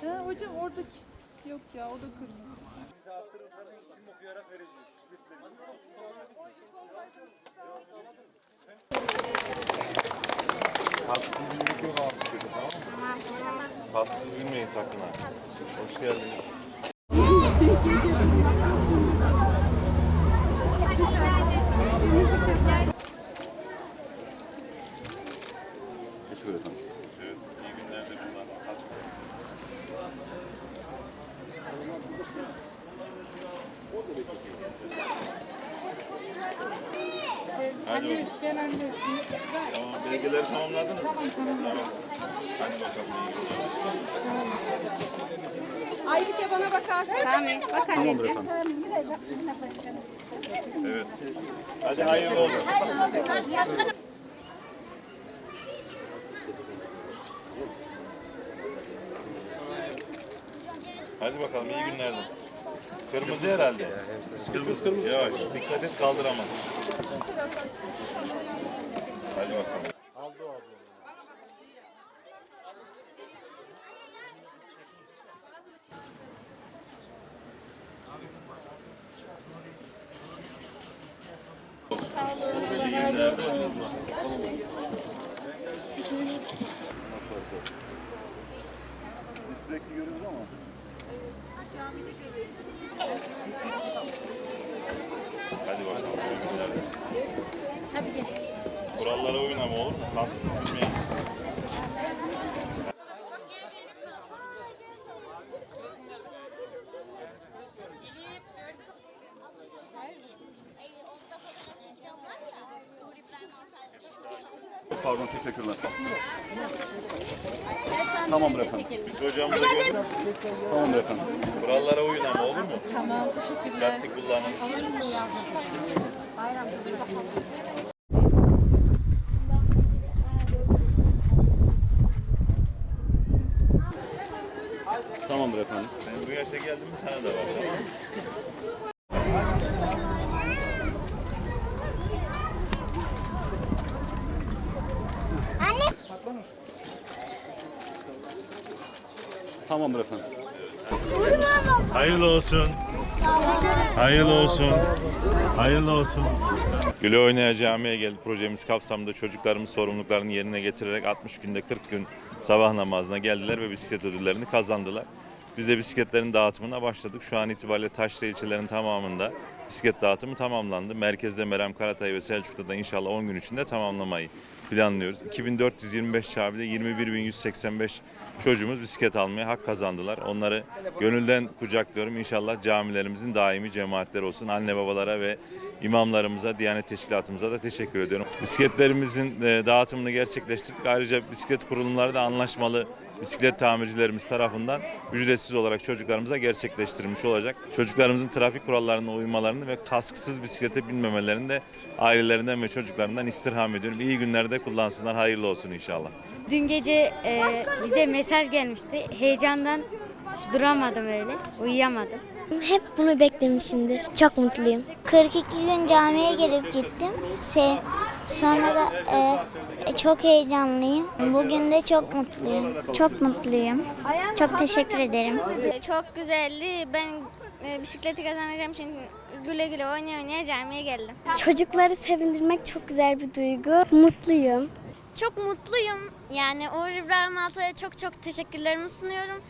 He hocam oradaki yok ya o da kırmızı. Tatsız bilmek yok abi dedi tamam mı? Tatsız bilmeyin sakın ha. Hoş geldiniz. Teşekkür ederim. Evet, iyi günler de buradan. Has- Hadi bakalım. Ben annesi. Tamam, belgeleri tamamladınız mı? Tamam. Hadi bakalım. Aybike bana bakarsın. Tamam. Bak efendim. Evet. Hadi hayırlı olsun. Hadi bakalım iyi günler de. Kırmızı herhalde. Kırmızı kırmızı. Yavaş dikkat et kaldıramaz. Hadi bakalım. İyi günler. Sizi sürekli görüyoruz ama. Hadi günler de. Kurallara uyun ama olur mu? Kansız gitmeyin. Pardon teşekkürler. Tamamdır efendim. Biz hocamıza gördük. Tamamdır efendim. Kurallara uyun ama olur mu? Tamam teşekkürler. Dikkatli kullanın. Tamamdır efendim. Sen bu yaşa geldin mi sana da var. mı? Tamamdır efendim. Hayırlı olsun. Hayırlı olsun. Hayırlı olsun. Güle Oynaya Camii'ye geldi. Projemiz kapsamında çocuklarımız sorumluluklarını yerine getirerek 60 günde 40 gün sabah namazına geldiler ve bisiklet ödüllerini kazandılar. Biz de bisikletlerin dağıtımına başladık. Şu an itibariyle Taşra ilçelerinin tamamında bisiklet dağıtımı tamamlandı. Merkezde Meram Karatay ve Selçuk'ta da inşallah 10 gün içinde tamamlamayı planlıyoruz. 2425 Çabi'de 21185 çocuğumuz bisiklet almaya hak kazandılar. Onları gönülden kucaklıyorum. İnşallah camilerimizin daimi cemaatleri olsun. Anne babalara ve imamlarımıza, Diyanet Teşkilatımıza da teşekkür ediyorum. Bisikletlerimizin e, dağıtımını gerçekleştirdik. Ayrıca bisiklet kurulumları da anlaşmalı bisiklet tamircilerimiz tarafından ücretsiz olarak çocuklarımıza gerçekleştirilmiş olacak. Çocuklarımızın trafik kurallarına uymalarını ve kasksız bisiklete binmemelerini de ailelerinden ve çocuklarından istirham ediyorum. İyi günlerde kullansınlar. Hayırlı olsun inşallah. Dün gece e, bize mesaj gelmişti. Heyecandan duramadım öyle, uyuyamadım. Hep bunu beklemişimdir. Çok mutluyum. 42 gün camiye gelip gittim. Şey, sonra da e, çok heyecanlıyım. Bugün de çok mutluyum. Çok mutluyum. Çok teşekkür ederim. Çok güzeldi. Ben e, bisikleti kazanacağım için güle güle oynaya oynaya camiye geldim. Çocukları sevindirmek çok güzel bir duygu. Mutluyum. Çok mutluyum. Yani Uğur İbrahim Altı'ya çok çok teşekkürlerimi sunuyorum.